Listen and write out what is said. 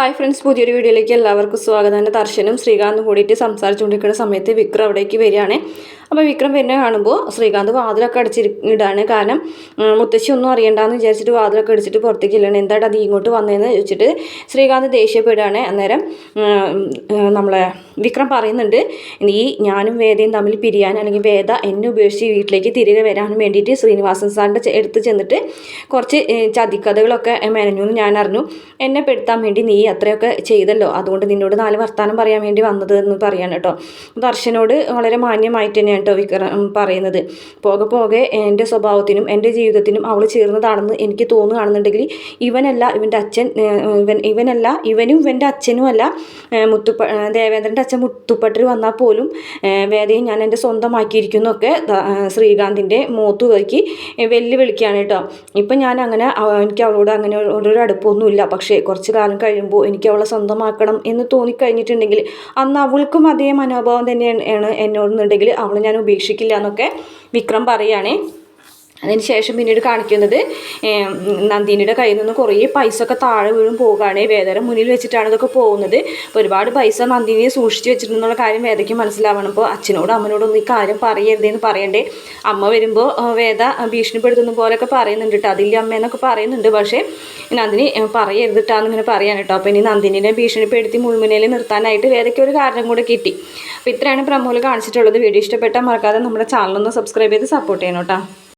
Hi friends പുതിയൊരു വീഡിയോയിലേക്ക് എല്ലാവർക്കും സ്വാഗതം. എന്റെ ദർശനും ശ്രീകാന്തും കൂടിയിട്ട് സംസാരിച്ചുകൊണ്ടിരിക്കുന്ന സമയത്ത് വിക്രം അവിടേക്ക് വരികയാണ്. അപ്പോൾ വിക്രം പിന്നെ കാണുമ്പോൾ ശ്രീകാന്ത് വാതിലൊക്കെ അടച്ചിടാണ് കാരണം മുത്തശ്ശി ഒന്നും അറിയണ്ടെന്ന് വിചാരിച്ചിട്ട് വാതിലൊക്കെ അടിച്ചിട്ട് പുറത്തേക്ക് ഇല്ലാണ് എന്താടാ അത് ഇങ്ങോട്ട് വന്നതെന്ന് ചോദിച്ചിട്ട് ശ്രീകാന്ത് ദേഷ്യപ്പെടുകയാണ് അന്നേരം നമ്മളെ വിക്രം പറയുന്നുണ്ട് നീ ഞാനും വേദയും തമ്മിൽ പിരിയാൻ അല്ലെങ്കിൽ വേദ എന്നെ ഉപേക്ഷിച്ച് വീട്ടിലേക്ക് തിരികെ വരാൻ വേണ്ടിയിട്ട് ശ്രീനിവാസൻ സാറിന്റെ എടുത്ത് ചെന്നിട്ട് കുറച്ച് ചതിക്കഥകളൊക്കെ മെനഞ്ഞു എന്ന് ഞാൻ അറിഞ്ഞു. എന്നെ പെടുത്താൻ വേണ്ടി നീ അത്രയൊക്കെ ചെയ്തല്ലോ. അതുകൊണ്ട് നിന്നോട് നാല് വർത്താനം പറയാൻ വേണ്ടി വന്നത് എന്ന് പറയാൻ കേട്ടോ ദർശനോട് വളരെ മാന്യമായിട്ട് തന്നെയാണ് കേട്ടോ വിക്രം പറയുന്നത്. പോകെ പോകെ എന്റെ സ്വഭാവത്തിനും എന്റെ ജീവിതത്തിനും അവൾ ചേർന്നതാണെന്ന് എനിക്ക് തോന്നുകയാണെന്നുണ്ടെങ്കിൽ ഇവനല്ല ഇവന്റെ അച്ഛൻ ഇവൻ ഇവനല്ല ഇവനും ഇവന്റെ അച്ഛനും അല്ല. മുത്തുപ്പ ദേവേന്ദ്രന്റെ അച്ഛൻ മുത്തുപ്പട്ടർ വന്നാൽ പോലും വേദയും ഞാൻ എന്റെ സ്വന്തമാക്കിയിരിക്കുന്നൊക്കെ ശ്രീകാന്തിന്റെ മൂത്തു വയ്ക്ക് വെല്ലുവിളിക്കുകയാണ് കേട്ടോ. ഇപ്പം ഞാൻ അങ്ങനെ എനിക്ക് അവളോട് അങ്ങനെ ഒരു അടുപ്പമൊന്നുമില്ല പക്ഷേ കുറച്ച് കാലം കഴിയുമ്പോൾ എനിക്ക് അവളെ സ്വന്തമാക്കണം എന്ന് തോന്നിക്കഴിഞ്ഞിട്ടുണ്ടെങ്കിൽ അന്ന് അവൾക്കും അതേ മനോഭാവം തന്നെയാണ് എന്നോടുന്നുണ്ടെങ്കിൽ ഞാൻ ഉപേക്ഷിക്കില്ല എന്നൊക്കെ വിക്രം പറയുകയാണേ അതിന് ശേഷം പിന്നീട് കാണിക്കുന്നത് നന്ദിനിയുടെ കയ്യിൽ നിന്ന് കുറേ പൈസ ഒക്കെ താഴെ വീഴും പോകുകയാണ് വേദന മുന്നിൽ വെച്ചിട്ടാണ് ഇതൊക്കെ പോകുന്നത്. ഒരുപാട് പൈസ നന്ദിനിയെ സൂക്ഷിച്ച് വെച്ചിട്ടുണ്ടെന്നുള്ള കാര്യം വേദയ്ക്ക് മനസ്സിലാവണം. അപ്പോൾ അച്ഛനോടും അമ്മനോടൊന്നും ഈ കാര്യം പറയരുതെന്ന് പറയണ്ടേ. അമ്മ വരുമ്പോൾ വേദ ഭീഷണിപ്പെടുത്തുന്ന പോലെയൊക്കെ പറയുന്നുണ്ട് കേട്ടോ. അതില്ല അമ്മ എന്നൊക്കെ പറയുന്നുണ്ട്. പക്ഷേ നന്ദിനി പറയരുത് പറയരുതിട്ടാന്ന് ഇങ്ങനെ പറയാൻ കേട്ടോ. അപ്പോൾ ഇനി നന്ദിനിനെ ഭീഷണിപ്പെടുത്തി മുൾമുനയിൽ നിർത്താനായിട്ട് വേദയ്ക്ക് ഒരു കാരണം കൂടെ കിട്ടി. അപ്പോൾ ഇത്രയാണ് പ്രമോൽ കാണിച്ചിട്ടുള്ളത്. വീഡിയോ ഇഷ്ടപ്പെട്ടാൽ മറക്കാതെ നമ്മുടെ ചാനലൊന്ന് സബ്സ്ക്രൈബ് ചെയ്ത് സപ്പോർട്ട് ചെയ്യണം കേട്ടോ.